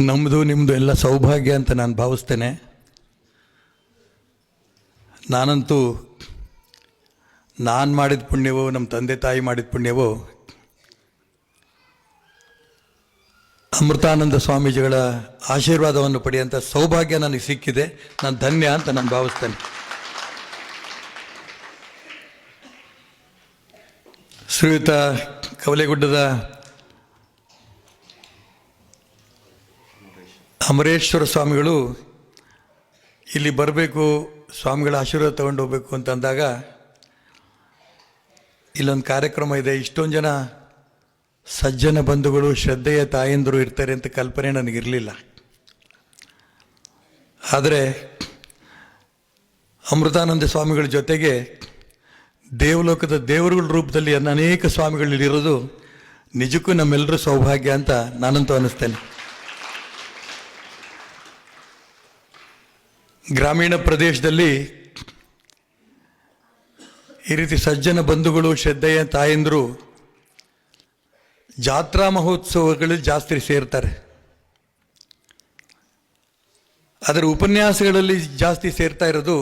ನಮ್ಮದು ನಿಮ್ಮದು ಎಲ್ಲ ಸೌಭಾಗ್ಯ ಅಂತ ನಾನು ಭಾವಿಸ್ತೇನೆ. ನಾನಂತೂ ನಾನು ಮಾಡಿದ ಪುಣ್ಯವೋ ನಮ್ಮ ತಂದೆ ತಾಯಿ ಮಾಡಿದ ಪುಣ್ಯವೋ, ಅಮೃತಾನಂದ ಸ್ವಾಮೀಜಿಗಳ ಆಶೀರ್ವಾದವನ್ನು ಪಡೆಯುವಂಥ ಸೌಭಾಗ್ಯ ನನಗೆ ಸಿಕ್ಕಿದೆ. ನಾನು ಧನ್ಯ ಅಂತ ನಾನು ಭಾವಿಸ್ತೇನೆ. ಶ್ರೀಯುತ ಕವಲೆಗುಡ್ಡದ ಅಮರೇಶ್ವರ ಸ್ವಾಮಿಗಳು ಇಲ್ಲಿ ಬರಬೇಕು, ಸ್ವಾಮಿಗಳ ಆಶೀರ್ವಾದ ತಗೊಂಡು ಹೋಗಬೇಕು ಅಂತಂದಾಗ ಇಲ್ಲೊಂದು ಕಾರ್ಯಕ್ರಮ ಇದೆ. ಇಷ್ಟೊಂದು ಜನ ಸಜ್ಜನ ಬಂಧುಗಳು, ಶ್ರದ್ಧೆಯ ತಾಯಂದರು ಇರ್ತಾರೆ ಅಂತ ಕಲ್ಪನೆ ನನಗಿರಲಿಲ್ಲ. ಆದರೆ ಅಮೃತಾನಂದ ಸ್ವಾಮಿಗಳ ಜೊತೆಗೆ ದೇವಲೋಕದ ದೇವರುಗಳ ರೂಪದಲ್ಲಿ ಅನೇಕ ಸ್ವಾಮಿಗಳು ಇಲ್ಲಿರೋದು ನಿಜಕ್ಕೂ ನಮ್ಮೆಲ್ಲರೂ ಸೌಭಾಗ್ಯ ಅಂತ ನಾನಂತೂ ಅನ್ನಿಸ್ತೇನೆ ಗ್ರಾಮೀಣ ಪ್ರದೇಶದಲ್ಲಿ ಈ ರೀತಿ ಸಜ್ಜನ ಬಂಧುಗಳು, ಶ್ರದ್ಧೆಯ ತಾಯಂದರು ಜಾತ್ರಾ ಮಹೋತ್ಸವಗಳಲ್ಲಿ ಜಾಸ್ತಿ ಸೇರ್ತಾರೆ. ಅದರ ಉಪನ್ಯಾಸಗಳಲ್ಲಿ ಜಾಸ್ತಿ ಸೇರ್ತಾ ಇರೋದು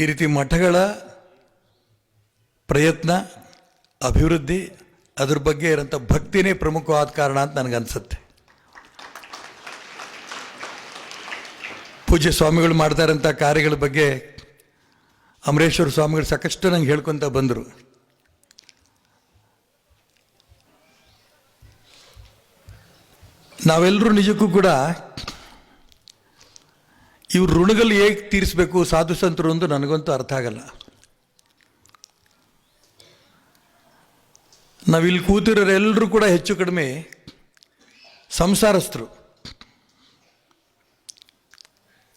ಈ ರೀತಿ ಮಠಗಳ ಪ್ರಯತ್ನ, ಅಭಿವೃದ್ಧಿ, ಅದ್ರ ಬಗ್ಗೆ ಇರೋಂಥ ಭಕ್ತಿನೇ ಪ್ರಮುಖವಾದ ಕಾರಣ ಅಂತ ನನಗನ್ಸುತ್ತೆ. ಪೂಜ್ಯ ಸ್ವಾಮಿಗಳು ಮಾಡ್ತಾ ಇರೋಂಥ ಕಾರ್ಯಗಳ ಬಗ್ಗೆ ಅಮರೇಶ್ವರ ಸ್ವಾಮಿಗಳು ಸಾಕಷ್ಟು ನಂಗೆ ಹೇಳ್ಕೊತ ಬಂದರು. ನಾವೆಲ್ಲರೂ ನಿಜಕ್ಕೂ ಕೂಡ ಇವ್ರ ಋಣಗಳು ಹೇಗೆ ತೀರಿಸಬೇಕು, ಸಾಧು ಸಂತರು ಒಂದು ನನಗಂತೂ ಅರ್ಥ ಆಗಲ್ಲ. ನಾವಿಲ್ಲಿ ಕೂತಿರೋರೆಲ್ಲರೂ ಕೂಡ ಹೆಚ್ಚು ಕಡಿಮೆ ಸಂಸಾರಸ್ಥರು.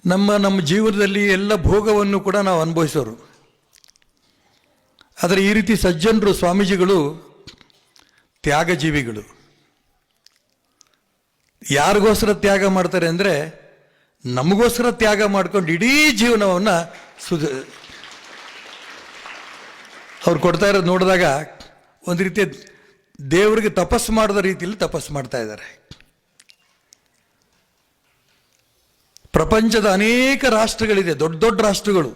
ನಮ್ಮ ನಮ್ಮ ಜೀವನದಲ್ಲಿ ಎಲ್ಲ ಭೋಗವನ್ನು ಕೂಡ ನಾವು ಅನುಭವಿಸೋರು. ಆದರೆ ಈ ರೀತಿ ಸಜ್ಜನರು, ಸ್ವಾಮೀಜಿಗಳು ತ್ಯಾಗಜೀವಿಗಳು. ಯಾರಿಗೋಸ್ಕರ ತ್ಯಾಗ ಮಾಡ್ತಾರೆ ಅಂದರೆ ನಮಗೋಸ್ಕರ ತ್ಯಾಗ ಮಾಡ್ಕೊಂಡು ಇಡೀ ಜೀವನವನ್ನು ಸುಧ ಅವ್ರು ಕೊಡ್ತಾ ಇರೋದು ನೋಡಿದಾಗ ಒಂದು ರೀತಿಯ ದೇವರಿಗೆ ತಪಸ್ಸು ಮಾಡಿದ ರೀತಿಯಲ್ಲಿ ತಪಸ್ಸು ಮಾಡ್ತಾ ಇದ್ದಾರೆ. ಪ್ರಪಂಚದ ಅನೇಕ ರಾಷ್ಟ್ರಗಳಿದೆ, ದೊಡ್ಡ ದೊಡ್ಡ ರಾಷ್ಟ್ರಗಳು.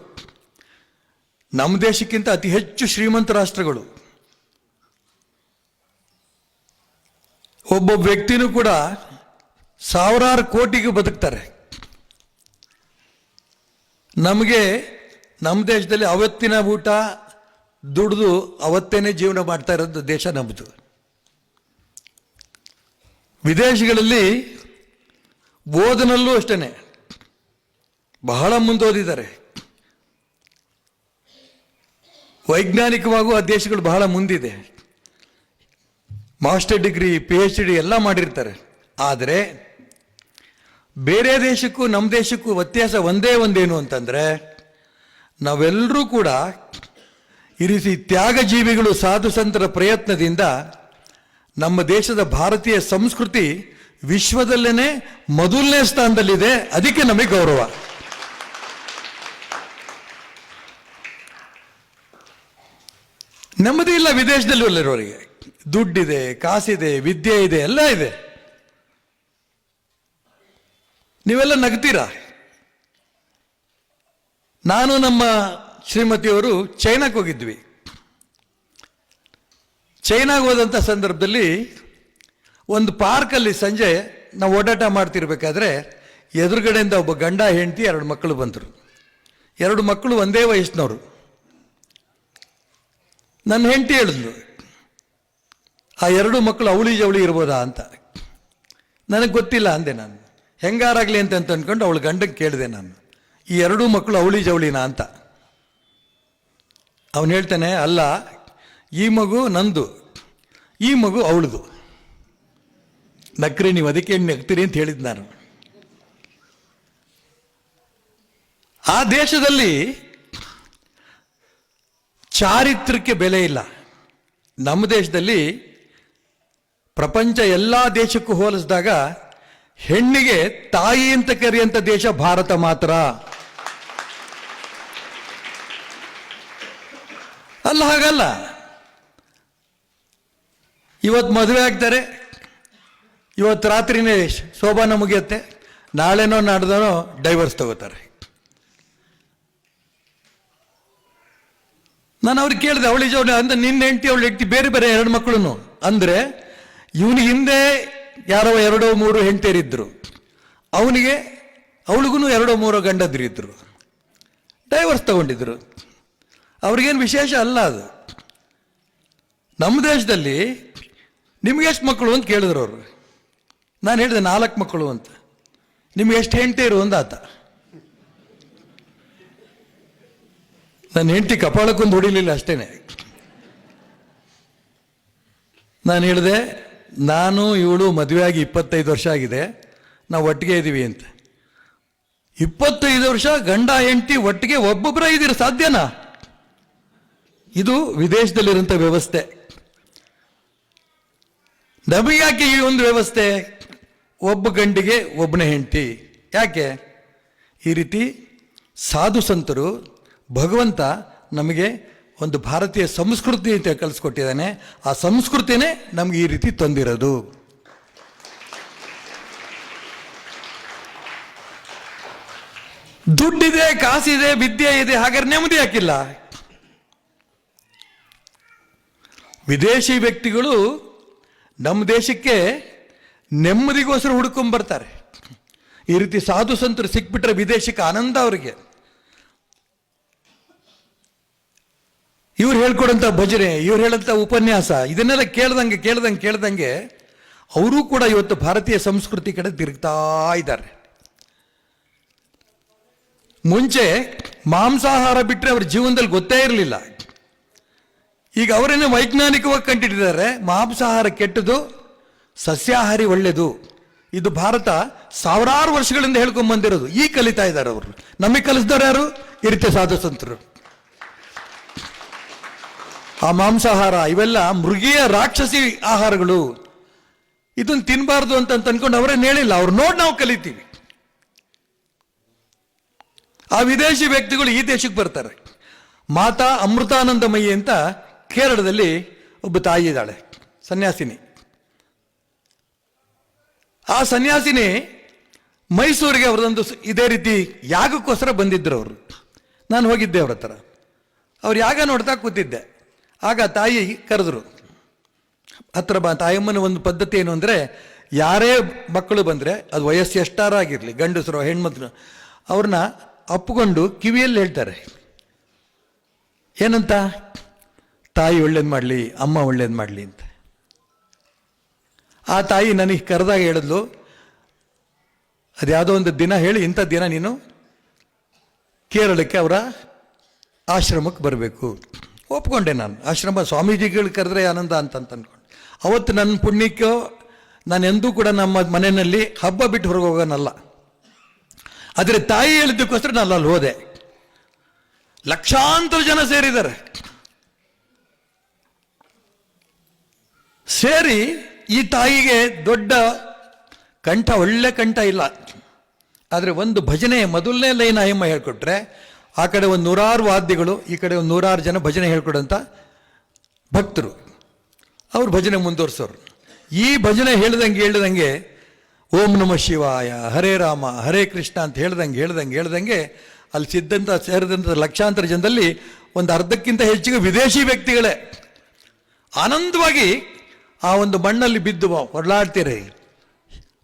ನಮ್ಮ ದೇಶಕ್ಕಿಂತ ಅತಿ ಹೆಚ್ಚು ಶ್ರೀಮಂತ ರಾಷ್ಟ್ರಗಳು. ಒಬ್ಬೊಬ್ಬ ವ್ಯಕ್ತಿನೂ ಕೂಡ ಸಾವಿರಾರು ಕೋಟಿಗೆ ಬದುಕ್ತಾರೆ. ನಮಗೆ ನಮ್ಮ ದೇಶದಲ್ಲಿ ಅವತ್ತಿನ ಊಟ ದುಡಿದು ಅವತ್ತೇನೆ ಜೀವನ ಮಾಡ್ತಾ ಇರೋದು ದೇಶ ನಮ್ಮದು ವಿದೇಶಗಳಲ್ಲಿ ಓದನಲ್ಲೂ ಅಷ್ಟೇ ಬಹಳ ಮುಂದೋದಿದ್ದಾರೆ. ವೈಜ್ಞಾನಿಕವಾಗೂ ಆ ದೇಶಗಳು ಬಹಳ ಮುಂದಿದೆ. Master degree P H D ಎಲ್ಲ ಮಾಡಿರ್ತಾರೆ. ಆದರೆ ಬೇರೆ ದೇಶಕ್ಕೂ ನಮ್ಮ ದೇಶಕ್ಕೂ ವ್ಯತ್ಯಾಸ ಒಂದೇ ಒಂದೇನು ಅಂತಂದರೆ ನಾವೆಲ್ಲರೂ ಕೂಡ ಈ ರೀತಿ ತ್ಯಾಗಜೀವಿಗಳು ಸಾಧು ಸಂತರ ಪ್ರಯತ್ನದಿಂದ ನಮ್ಮ ದೇಶದ ಭಾರತೀಯ ಸಂಸ್ಕೃತಿ ವಿಶ್ವದಲ್ಲೇ ಮೊದಲನೇ ಸ್ಥಾನದಲ್ಲಿದೆ. ಅದಕ್ಕೆ ನಮಗೆ ಗೌರವ. ನೆಮ್ಮದಿ ಇಲ್ಲ ವಿದೇಶದಲ್ಲಿ ಅಲ್ಲಿರೋರಿಗೆ ದುಡ್ಡಿದೆ, ಕಾಸಿದೆ, ವಿದ್ಯೆ ಇದೆ, ಎಲ್ಲ ಇದೆ. ನೀವೆಲ್ಲ ನಗ್ತೀರಾ? ನಾನು ನಮ್ಮ ಶ್ರೀಮತಿಯವರು ಚೈನಾಕ್ಕೆ ಹೋಗಿದ್ವಿ. ಚೈನಾಗೆ ಹೋದಂಥ ಸಂದರ್ಭದಲ್ಲಿ ಒಂದು ಪಾರ್ಕಲ್ಲಿ ಸಂಜೆ ನಾವು ಓಡಾಟ ಮಾಡ್ತಿರ್ಬೇಕಾದ್ರೆ ಎದುರುಗಡೆಯಿಂದ ಒಬ್ಬ ಗಂಡ ಹೆಂಡತಿ ಎರಡು ಮಕ್ಕಳು ಬಂದರು. ಎರಡು ಮಕ್ಕಳು ಒಂದೇ ವಯಸ್ಸಿನವರು. ನನ್ನ ಹೆಂಡತಿ ಹೇಳಿದ್ಲು, ಆ ಎರಡು ಮಕ್ಕಳು ಅವಳಿ ಜವಳಿ ಇರ್ಬೋದಾ ಅಂತ. ನನಗೆ ಗೊತ್ತಿಲ್ಲ ಅಂದೆ ನಾನು. ಹೆಂಗಾರಾಗಲಿ ಅಂತ ಅಂತ ಅಂದ್ಕೊಂಡು ಅವಳು ಗಂಡಕ್ಕೆ ಕೇಳಿದೆ ನಾನು. ಈ ಎರಡೂ ಮಕ್ಕಳು ಅವಳಿ ಜವಳಿನಾ ಅಂತ. ಅವನು ಹೇಳ್ತಾನೆ, ಅಲ್ಲ, ಈ ಮಗು ನಂದು, ಈ ಮಗು ಅವಳದು. ನಕ್ರಿ, ನೀವು ಅದಕ್ಕೆ ನಗ್ತೀರಿ ಅಂತ ಹೇಳಿದ್ದು ನಾನು. ಆ ದೇಶದಲ್ಲಿ ಚಾರಿತ್ರಕ್ಕೆ ಬೆಲೆ ಇಲ್ಲ. ನಮ್ಮ ದೇಶದಲ್ಲಿ ಪ್ರಪಂಚ ಎಲ್ಲ ದೇಶಕ್ಕೂ ಹೋಲಿಸಿದಾಗ ಹೆಣ್ಣಿಗೆ ತಾಯಿ ಅಂತ ಕರೆಯುವಂಥ ದೇಶ ಭಾರತ ಮಾತ್ರ. ಅಲ್ಲ, ಹಾಗಲ್ಲ. ಇವತ್ತು ಮದುವೆ ಆಗ್ತಾರೆ. ಇವತ್ತು ರಾತ್ರಿನೇ ಶೋಭಾನ ಮುಗಿಯುತ್ತೆ ನಾಳೆನೋ ನಾಡ್ದನೋ ಡೈವರ್ಸ್ ತಗೋತಾರೆ. ನಾನು ಅವ್ರಿಗೆ ಕೇಳಿದೆ, ಅವಳಿ ಜೋಡಿ ಅಂದ್ರೆ ನಿನ್ನ ಹೆಂಡತಿ, ಅವಳು ಹೆಂಡತಿ, ಬೇರೆ ಬೇರೆ ಎರಡು ಮಕ್ಕಳು ಅಂದ್ರೆ, ಇವನು ಹಿಂದೆ ಯಾರೋ ಎರಡೋ ಮೂರು ಹೆಂಡತಿಯರಿದ್ರು. ಅವನಿಗೆ ಅವಳಿಗೂ ಎರಡೋ ಮೂರೋ ಗಂಡದ್ರಿದ್ರು. ಡೈವರ್ಸ್ ತಗೊಂಡಿದ್ರು. ಅವ್ರಿಗೇನು ವಿಶೇಷ ಅಲ್ಲ ಅದು. ನಮ್ಮ ದೇಶದಲ್ಲಿ ನಿಮ್ಗೆ ಎಷ್ಟು ಮಕ್ಕಳು ಅಂತ ಕೇಳಿದ್ರು ಅವರು. ನಾನು ಹೇಳಿದೆ ನಾಲ್ಕು ಮಕ್ಕಳು ಅಂತ. ನಿಮ್ಗೆ ಎಷ್ಟು ಹೆಂಡತಿಯರು ಅಂತ ಆತ. ನನ್ನ ಹೆಂಡತಿ ಕಪಾಳಕ್ಕೊಂದು ಹೊಡಿಲಿಲ್ಲ ಅಷ್ಟೇನೆ. ನಾನು ಹೇಳಿದೆ, ನಾನು, ಇವಳು ಮದುವೆಯಾಗಿ ಇಪ್ಪತ್ತೈದು ವರ್ಷ ಆಗಿದೆ, ನಾವು ಒಟ್ಟಿಗೆ ಇದ್ದೀವಿ ಅಂತ. ಇಪ್ಪತ್ತೈದು ವರ್ಷ ಗಂಡ, ಹೆಂಡತಿ ಒಟ್ಟಿಗೆ ಒಬ್ಬೊಬ್ಬರ ಇದ್ದೀರ, ಸಾಧ್ಯನಾ? ಇದು ವಿದೇಶದಲ್ಲಿರುವಂಥ ವ್ಯವಸ್ಥೆ. ನಮಗೆ ಯಾಕೆ ಈ ಒಂದು ವ್ಯವಸ್ಥೆ? ಒಬ್ಬ ಗಂಡಿಗೆ ಒಬ್ಬನೇ ಹೆಂಡತಿ. ಯಾಕೆ? ಈ ರೀತಿ ಸಾಧು ಸಂತರು ಭಗವಂತ ನಮಗೆ ಒಂದು ಭಾರತೀಯ ಸಂಸ್ಕೃತಿ ಅಂತ ಕಲಿಸ್ಕೊಟ್ಟಿದ್ದಾನೆ. ಆ ಸಂಸ್ಕೃತಿನೇ ನಮ್ಗೆ ಈ ರೀತಿ ತಂದಿರೋದು. ದುಡ್ಡಿದೆ, ಕಾಸಿದೆ, ವಿದ್ಯೆ ಇದೆ, ಹಾಗಾದ್ರೆ ನೆಮ್ಮದಿ ಹಾಕಿಲ್ಲ ವಿದೇಶಿ ವ್ಯಕ್ತಿಗಳು ನಮ್ಮ ದೇಶಕ್ಕೆ ನೆಮ್ಮದಿಗೋಸ್ಕರ ಹುಡ್ಕೊಂಡ್ಬರ್ತಾರೆ ಈ ರೀತಿ ಸಾಧು ಸಂತರು ಸಿಕ್ಬಿಟ್ರೆ ವಿದೇಶಕ್ಕೆ ಆನಂದ ಅವರಿಗೆ. ಇವ್ರು ಹೇಳ್ಕೊಡಂತ ಭಜನೆ, ಇವ್ರು ಹೇಳಂತ ಉಪನ್ಯಾಸ, ಇದನ್ನೆಲ್ಲ ಕೇಳ್ದಂಗೆ ಕೇಳ್ದಂಗೆ ಕೇಳ್ದಂಗೆ ಅವರೂ ಕೂಡ ಇವತ್ತು ಭಾರತೀಯ ಸಂಸ್ಕೃತಿ ಕಡೆ ತಿರುಗ್ತಾ ಇದ್ದಾರೆ. ಮುಂಚೆ ಮಾಂಸಾಹಾರ ಬಿಟ್ಟರೆ ಅವ್ರ ಜೀವನದಲ್ಲಿ ಗೊತ್ತೇ ಇರಲಿಲ್ಲ. ಈಗ ಅವರೇನು ವೈಜ್ಞಾನಿಕವಾಗಿ ಕಂಡಿಟ್ಟಿದ್ದಾರೆ, ಮಾಂಸಾಹಾರ ಕೆಟ್ಟದು, ಸಸ್ಯಾಹಾರಿ ಒಳ್ಳೆಯದು ಇದು ಭಾರತ ಸಾವಿರಾರು ವರ್ಷಗಳಿಂದ ಹೇಳ್ಕೊಂಡ್ ಬಂದಿರೋದು ಈಗ ಕಲಿತಾ ಇದ್ದಾರೆ ಅವರು. ನಮಗೆ ಕಲಿಸಿದವರು ಯಾರು? ಇರುತ್ತೆ ರೀತಿ ಸಾಧು ಸಂತರು ಆ ಮಾಂಸಾಹಾರ, ಇವೆಲ್ಲ ಮೃಗೀಯ ರಾಕ್ಷಸಿ ಆಹಾರಗಳು. ಇದನ್ನು ತಿನ್ನಬಾರ್ದು ಅಂತ ಅನ್ಕೊಂಡು ಅವರೇನು ಹೇಳಿಲ್ಲ. ಅವ್ರು ನೋಡಿ ನಾವು ಕಲಿತೀವಿ. ಆ ವಿದೇಶಿ ವ್ಯಕ್ತಿಗಳು ಈ ದೇಶಕ್ಕೆ ಬರ್ತಾರೆ. ಮಾತಾ ಅಮೃತಾನಂದಮಯಿ ಅಂತ ಕೇರಳದಲ್ಲಿ ಒಬ್ಬ ತಾಯಿ ಇದ್ದಾಳೆ, ಸನ್ಯಾಸಿನಿ. ಆ ಸನ್ಯಾಸಿನಿ ಮೈಸೂರಿಗೆ ಅವರದೊಂದು ಇದೇ ರೀತಿ ಯಾಗಕ್ಕೋಸ್ಕರ ಬಂದಿದ್ದರು ಅವರು. ನಾನು ಹೋಗಿದ್ದೆ ಅವ್ರ ಹತ್ರ. ಅವ್ರು ಯಾಗ ನೋಡ್ತಾ ಕೂತಿದ್ದೆ. ಆಗ ತಾಯಿ ಕರೆದ್ರು, ಹತ್ರ ಬಾ, ತಾಯಮ್ಮನ ಒಂದು ಪದ್ಧತಿ ಏನು ಅಂದರೆ, ಯಾರೇ ಮಕ್ಕಳು ಬಂದರೆ, ಅದು ವಯಸ್ಸು ಎಷ್ಟಾರಾಗಿರಲಿ, ಗಂಡಸರು, ಹೆಣ್ಮಕ್ಳು, ಅವ್ರನ್ನ ಅಪ್ಪಿಕೊಂಡು ಕಿವಿಯಲ್ಲಿ ಹೇಳ್ತಾರೆ. ಏನಂತ? ತಾಯಿ ಒಳ್ಳೇದು ಮಾಡಲಿ, ಅಮ್ಮ ಒಳ್ಳೇದು ಮಾಡಲಿ ಅಂತ. ಆ ತಾಯಿ ನನಗೆ ಕರೆದಾಗ ಹೇಳಿದ್ಲು ಅದ್ಯಾವುದೋ ಒಂದು ದಿನ ಹೇಳಿ, ಇಂಥ ದಿನ ನೀನು ಕೇರಳಕ್ಕೆ ಅವರ ಆಶ್ರಮಕ್ಕೆ ಬರಬೇಕು. ಒಪ್ಕೊಂಡೆ ನಾನು. ಆಶ್ರಮ ಸ್ವಾಮೀಜಿಗಳು ಕರೆದ್ರೆ ಆನಂದ ಅಂತ ಅಂದ್ಕೊಂಡು ಅವತ್ತು ನನ್ನ ಪುಣ್ಯಕ್ಕೋ ನಾನು ಎಂದೂ ಕೂಡ ನಮ್ಮ ಮನೆಯಲ್ಲಿ ಹಬ್ಬ ಬಿಟ್ಟು ಹೊರಗೆ ಹೋಗೋನಲ್ಲ. ಆದರೆ ತಾಯಿ ಹೇಳಿದ್ದಕ್ಕೋಸ್ಕರ ನಾನು ಅಲ್ಲಿ ಹೋದೆ. ಲಕ್ಷಾಂತರ ಜನ ಸೇರಿದ್ದಾರೆ. ಸೇರಿ ಈ ತಾಯಿಗೆ ದೊಡ್ಡ ಕಂಠ, ಒಳ್ಳೆ ಕಂಠ ಇಲ್ಲ. ಆದರೆ ಒಂದು ಭಜನೆ, ಮೊದಲನೇ ಲೈನ್ ಅಯ್ಯಮ್ಮ ಹೇಳ್ಕೊಟ್ರೆ ಆ ಕಡೆ ಒಂದು ನೂರಾರು ವಾದ್ಯಗಳು, ಈ ಕಡೆ ಒಂದು ನೂರಾರು ಜನ ಭಜನೆ ಹೇಳ್ಕೊಡೋಂಥ ಭಕ್ತರು. ಅವರು ಭಜನೆ ಮುಂದುವರ್ಸೋರು. ಈ ಭಜನೆ ಹೇಳ್ದಂಗೆ ಹೇಳ್ದಂಗೆ ಓಂ ನಮ ಶಿವಾಯ, ಹರೇ ರಾಮ, ಹರೇ ಕೃಷ್ಣ ಅಂತ ಹೇಳ್ದಂಗೆ ಹೇಳ್ದಂಗೆ ಹೇಳ್ದಂಗೆ ಅಲ್ಲಿ ಸಿದ್ಧಂತ ಸೇರಿದಂಥ ಲಕ್ಷಾಂತರ ಜನದಲ್ಲಿ ಒಂದು ಅರ್ಧಕ್ಕಿಂತ ಹೆಚ್ಚಿಗೆ ವಿದೇಶಿ ವ್ಯಕ್ತಿಗಳೇ. ಆನಂದವಾಗಿ ಆ ಒಂದು ಮಣ್ಣಲ್ಲಿ ಬಿದ್ದು ಹೊರಳಾಡ್ತೀರಿ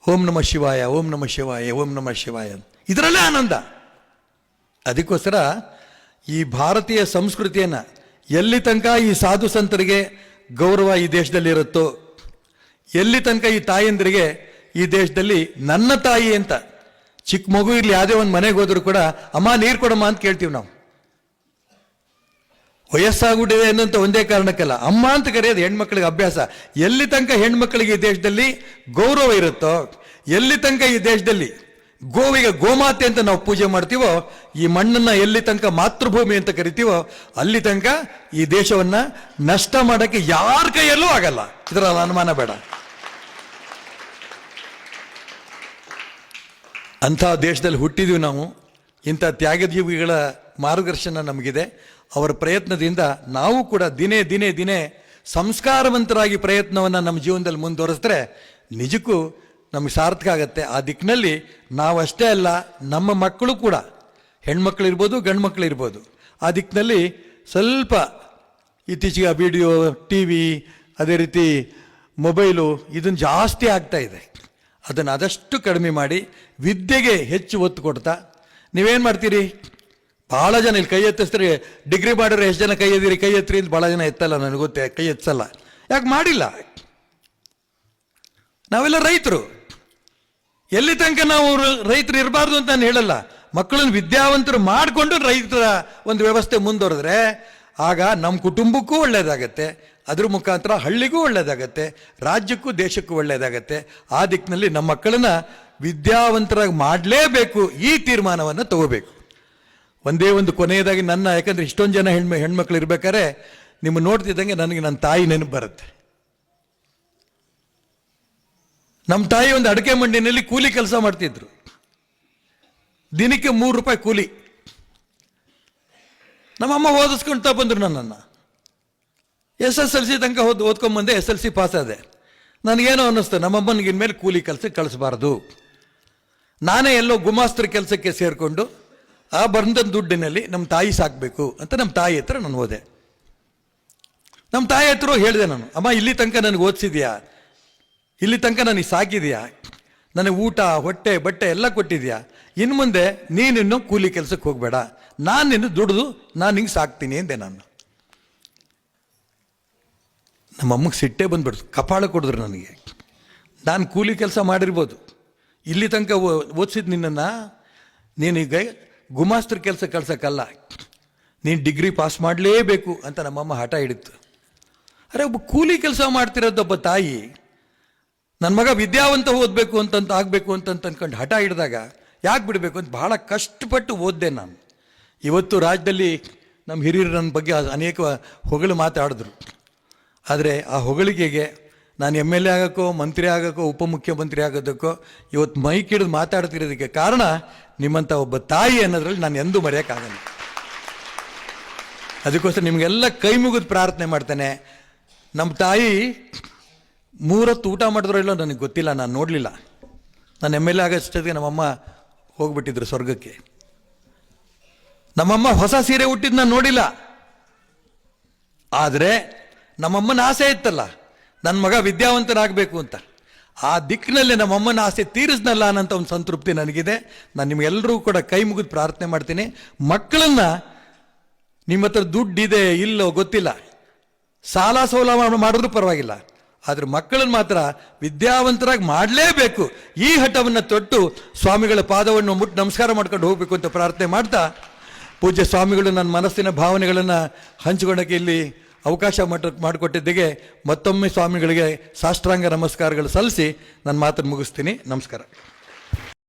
ಓಂ ನಮ ಶಿವಾಯ, ಓಂ ನಮ ಶಿವಾಯ, ಓಂ ನಮ ಶಿವಾಯ ಇದರಲ್ಲೇ ಆನಂದ. ಅದಕ್ಕೋಸ್ಕರ ಈ ಭಾರತೀಯ ಸಂಸ್ಕೃತಿಯನ್ನು ಎಲ್ಲಿ ತನಕ ಈ ಸಾಧು ಸಂತರಿಗೆ ಗೌರವ ಈ ದೇಶದಲ್ಲಿ ಇರುತ್ತೋ, ಎಲ್ಲಿ ತನಕ ಈ ತಾಯಂದಿರಿಗೆ ಈ ದೇಶದಲ್ಲಿ ನನ್ನ ತಾಯಿ ಅಂತ ಚಿಕ್ಕ ಮಗು ಇರ್ಲಿ, ಯಾವುದೇ ಒಂದು ಮನೆಗೆ ಹೋದರೂ ಕೂಡ, ಅಮ್ಮ, ನೀರು ಕೊಡಮ್ಮ ಅಂತ ಕೇಳ್ತೀವಿ ನಾವು. ವಯಸ್ಸಾಗ್ಬಿಟ್ಟಿದೆ ಅನ್ನೋಂಥ ಒಂದೇ ಕಾರಣಕ್ಕಲ್ಲ. ಅಮ್ಮ ಅಂತ ಕರೆಯೋದು ಹೆಣ್ಮಕ್ಳಿಗೆ ಅಭ್ಯಾಸ. ಎಲ್ಲಿ ತನಕ ಹೆಣ್ಮಕ್ಳಿಗೆ ಈ ದೇಶದಲ್ಲಿ ಗೌರವ ಇರುತ್ತೋ, ಎಲ್ಲಿ ತನಕ ಈ ದೇಶದಲ್ಲಿ ಗೋವಿಗೆ ಗೋಮಾತೆ ಅಂತ ನಾವು ಪೂಜೆ ಮಾಡ್ತೀವೋ, ಈ ಮಣ್ಣನ್ನ ಎಲ್ಲಿ ತನಕ ಮಾತೃಭೂಮಿ ಅಂತ ಕರಿತೀವೋ, ಅಲ್ಲಿ ತನಕ ಈ ದೇಶವನ್ನ ನಷ್ಟ ಮಾಡಕ್ಕೆ ಯಾರ ಕೈಯಲ್ಲೂ ಆಗಲ್ಲ. ಇದರ ಅನುಮಾನ ಬೇಡ. ಅಂಥ ದೇಶದಲ್ಲಿ ಹುಟ್ಟಿದೀವಿ ನಾವು. ಇಂಥ ತ್ಯಾಗಜೀವಿಗಳ ಮಾರ್ಗದರ್ಶನ ನಮಗಿದೆ. ಅವರ ಪ್ರಯತ್ನದಿಂದ ನಾವು ಕೂಡ ದಿನೇ ದಿನೇ ದಿನೇ ಸಂಸ್ಕಾರವಂತರಾಗಿ ಪ್ರಯತ್ನವನ್ನು ನಮ್ಮ ಜೀವನದಲ್ಲಿ ಮುಂದುವರೆಸಿದ್ರೆ ನಿಜಕ್ಕೂ ನಮಗೆ ಸಾರ್ಥಕ ಆಗುತ್ತೆ. ಆ ದಿಕ್ಕಿನಲ್ಲಿ ನಾವಷ್ಟೇ ಅಲ್ಲ, ನಮ್ಮ ಮಕ್ಕಳು ಕೂಡ. ಹೆಣ್ಮಕ್ಳಿರ್ಬೋದು ಗಂಡು ಮಕ್ಕಳು ಇರ್ಬೋದು ಆ ದಿಕ್ಕಿನಲ್ಲಿ ಸ್ವಲ್ಪ ಇತ್ತೀಚೆಗೆ ವಿಡಿಯೋ ಟಿ ವಿ ಅದೇ ರೀತಿ ಮೊಬೈಲು ಇದನ್ನು ಜಾಸ್ತಿ ಆಗ್ತಾ ಇದೆ. ಅದನ್ನು ಆದಷ್ಟು ಕಡಿಮೆ ಮಾಡಿ ವಿದ್ಯೆಗೆ ಹೆಚ್ಚು ಒತ್ತು ಕೊಡ್ತಾ. ನೀವೇನು ಮಾಡ್ತೀರಿ? ಭಾಳ ಜನ ಇಲ್ಲಿ ಕೈ ಎತ್ತಿಸ್ತಾರೆ. ಡಿಗ್ರಿ ಮಾಡಿದ್ರೆ ಎಷ್ಟು ಜನ ಕೈ ಎದ್ದಿರಿ? ಕೈ ಎತ್ತಿರಿ ಅಂತ ಭಾಳ ಜನ ಎತ್ತಲ್ಲ, ನನಗೆ ಗೊತ್ತೆ. ಕೈ ಎತ್ತಲ್ಲ ಯಾಕೆ ಮಾಡಿಲ್ಲ? ನಾವೆಲ್ಲ ರೈತರು. ಎಲ್ಲಿ ತನಕ ನಾವು ರೈತರು ಇರಬಾರ್ದು ಅಂತ ನಾನು ಹೇಳಲ್ಲ. ಮಕ್ಕಳನ್ನು ವಿದ್ಯಾವಂತರು ಮಾಡಿಕೊಂಡು ರೈತರ ಒಂದು ವ್ಯವಸ್ಥೆ ಮುಂದುವರೆದ್ರೆ ಆಗ ನಮ್ಮ ಕುಟುಂಬಕ್ಕೂ ಒಳ್ಳೆಯದಾಗತ್ತೆ ಅದ್ರ ಮುಖಾಂತರ ಹಳ್ಳಿಗೂ ಒಳ್ಳೆಯದಾಗತ್ತೆ ರಾಜ್ಯಕ್ಕೂ ದೇಶಕ್ಕೂ ಒಳ್ಳೆಯದಾಗತ್ತೆ ಆ ದಿಕ್ಕಿನಲ್ಲಿ ನಮ್ಮ ಮಕ್ಕಳನ್ನ ವಿದ್ಯಾವಂತರಾಗಿ ಮಾಡಲೇಬೇಕು. ಈ ತೀರ್ಮಾನವನ್ನು ತಗೋಬೇಕು. ಒಂದೇ ಒಂದು ಕೊನೆಯದಾಗಿ ನನ್ನ, ಯಾಕಂದರೆ ಇಷ್ಟೊಂದು ಜನ ಹೆಣ್ಮ ಹೆಣ್ಮಕ್ಳು ಇರ್ಬೇಕಾದ್ರೆ ನಿಮ್ಮ ನೋಡ್ತಿದ್ದಂಗೆ ನನಗೆ ನನ್ನ ತಾಯಿ ನೆನಪು ಬರುತ್ತೆ. ನಮ್ಮ ತಾಯಿ ಒಂದು ಅಡಿಕೆ ಮಂಡಿನಲ್ಲಿ ಕೂಲಿ ಕೆಲಸ ಮಾಡ್ತಿದ್ರು. ದಿನಕ್ಕೆ ಮೂರು ರೂಪಾಯಿ ಕೂಲಿ. ನಮ್ಮಮ್ಮ ಓದಿಸ್ಕೊಳ್ತಾ ಬಂದರು ನನ್ನನ್ನು. ಎಸ್ ಎಸ್ ಎಲ್ ಸಿ ತನಕ ಓದ್ ಓದ್ಕೊಂಬಂದೆ ಎಸ್ ಎಲ್ ಸಿ ಪಾಸ್ ಆದೆ. ನನಗೇನೋ ಅನ್ನಿಸ್ತು ನಮ್ಮಮ್ಮನಿಗೆ ಇನ್ಮೇಲೆ ಕೂಲಿ ಕೆಲಸಕ್ಕೆ ಕಳಿಸ್ಬಾರ್ದು. ನಾನೇ ಎಲ್ಲೋ ಗುಮಾಸ್ತ್ರ ಕೆಲಸಕ್ಕೆ ಸೇರಿಕೊಂಡು, ಆ ಬಂದ ದುಡ್ಡಿನಲ್ಲಿ ನಮ್ಮ ತಾಯಿ ಸಾಕಬೇಕು ಅಂತ ನಮ್ಮ ತಾಯಿ ಹತ್ರ ನಾನು ಓದೆ ನಮ್ಮ ತಾಯಿ ಹತ್ರ ಹೇಳಿದೆ ನಾನು, ಅಮ್ಮ, ಇಲ್ಲಿ ತನಕ ನನಗೆ ಓದಿಸಿದ್ಯಾ? ಇಲ್ಲಿ ತನಕ ನನಗೆ ಸಾಕಿದೆಯಾ? ನನಗೆ ಊಟ, ಹೊಟ್ಟೆ, ಬಟ್ಟೆ ಎಲ್ಲ ಕೊಟ್ಟಿದೆಯಾ? ಇನ್ನು ಮುಂದೆ ನೀನಿನ್ನು ಕೂಲಿ ಕೆಲಸಕ್ಕೆ ಹೋಗಬೇಡ. ನಾನು ನಿನ್ನ ದುಡಿದು ನಾನು ಹಿಂಗೆ ಸಾಕ್ತೀನಿ ಅಂದೆ ನಾನು. ನಮ್ಮ ಅಮ್ಮಗೆ ಸಿಟ್ಟೆ ಬಂದ್ಬಿಡ್ತು. ಕಪಾಳ ಕೊಡಿದ್ರು ನನಗೆ. ನಾನು ಕೂಲಿ ಕೆಲಸ ಮಾಡಿರ್ಬೋದು. ಇಲ್ಲಿ ತನಕ ಓದಿಸಿದ್ ನಿನ್ನನ್ನು ನೀನೀಗ ಗುಮಾಸ್ತ್ರ ಕೆಲಸ ಕಳ್ಸೋಕ್ಕಲ್ಲ. ನೀನು ಡಿಗ್ರಿ ಪಾಸ್ ಮಾಡಲೇಬೇಕು ಅಂತ ನಮ್ಮಮ್ಮ ಹಠ ಹಿಡಿತು ಅರೆ ಒಬ್ಬ ಕೂಲಿ ಕೆಲಸ ಮಾಡ್ತಿರೋದೊಬ್ಬ ತಾಯಿ. ನನ್ನ ಮಗ ವಿದ್ಯಾವಂತ ಓದಬೇಕು ಅಂತಂತ ಆಗಬೇಕು ಅಂತಂತ ಅಂದ್ಕೊಂಡು ಹಠ ಹಿಡಿದಾಗ ಯಾಕೆ ಬಿಡಬೇಕು ಅಂತ ಬಹಳ ಕಷ್ಟಪಟ್ಟು ಓದಿದೆ ನಾನು. ಇವತ್ತು ರಾಜ್ಯದಲ್ಲಿ ನಮ್ಮ ಹಿರಿಯರು ನನ್ನ ಬಗ್ಗೆ ಅನೇಕ ಹೊಗಳು ಮಾತಾಡಿದ್ರು. ಆದರೆ ಆ ಹೊಗಳಿಗೆಗೆ ನಾನು ಎಂ ಎಲ್ ಎ ಆಗೋಕ್ಕೋ, ಮಂತ್ರಿ ಆಗೋಕ್ಕೋ, ಉಪಮುಖ್ಯಮಂತ್ರಿ ಆಗೋದಕ್ಕೋ ಇವತ್ತು ಮೈಕ್ ಹಿಡಿದು ಮಾತಾಡ್ತಿರೋದಕ್ಕೆ ಕಾರಣ ನಿಮ್ಮಂಥ ಒಬ್ಬ ತಾಯಿ ಅನ್ನೋದ್ರಲ್ಲಿ ನಾನು ಎಂದೂ ಮರೆಯೋಕ್ಕಾಗಲ್ಲ. ಅದಕ್ಕೋಸ್ಕರ ನಿಮಗೆಲ್ಲ ಕೈ ಮುಗಿದು ಪ್ರಾರ್ಥನೆ ಮಾಡ್ತೇನೆ. ನಮ್ಮ ತಾಯಿ ಮೂರತ್ತು ಊಟ ಮಾಡಿದ್ರೋ ಇಲ್ಲೋ ನನಗೆ ಗೊತ್ತಿಲ್ಲ, ನಾನು ನೋಡಲಿಲ್ಲ. ನಾನು ಎಂ ಎಲ್ ಎ ಆಗೋಷ್ಟೊತ್ತಿಗೆ ನಮ್ಮಮ್ಮ ಹೋಗ್ಬಿಟ್ಟಿದ್ರು ಸ್ವರ್ಗಕ್ಕೆ. ನಮ್ಮಮ್ಮ ಹೊಸ ಸೀರೆ ಹುಟ್ಟಿದ್ ನಾನು ನೋಡಿಲ್ಲ. ಆದರೆ ನಮ್ಮಮ್ಮನ ಆಸೆ ಇತ್ತಲ್ಲ ನನ್ನ ಮಗ ವಿದ್ಯಾವಂತನಾಗಬೇಕು ಅಂತ. ಆ ದಿಕ್ಕಿನಲ್ಲಿ ನಮ್ಮಮ್ಮನ ಆಸೆ ತೀರಿಸ್ನಲ್ಲ ಅನ್ನೋಂಥ ಒಂದು ಸಂತೃಪ್ತಿ ನನಗಿದೆ. ನಾನು ನಿಮ್ಗೆಲ್ಲರೂ ಕೂಡ ಕೈ ಮುಗಿದು ಪ್ರಾರ್ಥನೆ ಮಾಡ್ತೀನಿ. ಮಕ್ಕಳನ್ನ ನಿಮ್ಮ ಹತ್ರ ದುಡ್ಡಿದೆ ಇಲ್ಲೋ ಗೊತ್ತಿಲ್ಲ. ಸಾಲ ಸೌಲ ಮಾಡ್- ಮಾಡಿದ್ರೂ ಪರವಾಗಿಲ್ಲ. ಆದ್ರೆ ಮಕ್ಕಳನ್ನು ಮಾತ್ರ ವಿದ್ಯಾವಂತರಾಗಿ ಮಾಡಲೇಬೇಕು. ಈ ಹಠವನ್ನು ತೊಟ್ಟು ಸ್ವಾಮಿಗಳ ಪಾದವನ್ನು ಮುಟ್ಟು ನಮಸ್ಕಾರ ಮಾಡ್ಕೊಂಡು ಹೋಗಬೇಕು ಅಂತ ಪ್ರಾರ್ಥನೆ ಮಾಡ್ತಾ ಪೂಜ್ಯ ಸ್ವಾಮಿಗಳು ನನ್ನ ಮನಸ್ಸಿನ ಭಾವನೆಗಳನ್ನು ಹಂಚಿಕೊಳ್ಳೋಕೆ ಇಲ್ಲಿ ಅವಕಾಶ ಮಾಡ ಮಾಡಿಕೊಟ್ಟಿದ್ದಕ್ಕೆ ಮತ್ತೊಮ್ಮೆ ಸ್ವಾಮಿಗಳಿಗೆ ಸಾಷ್ಟಾಂಗ ನಮಸ್ಕಾರಗಳು ಸಲ್ಲಿಸಿ ನನ್ನ ಮಾತನ್ನು ಮುಗಿಸ್ತೀನಿ. ನಮಸ್ಕಾರ.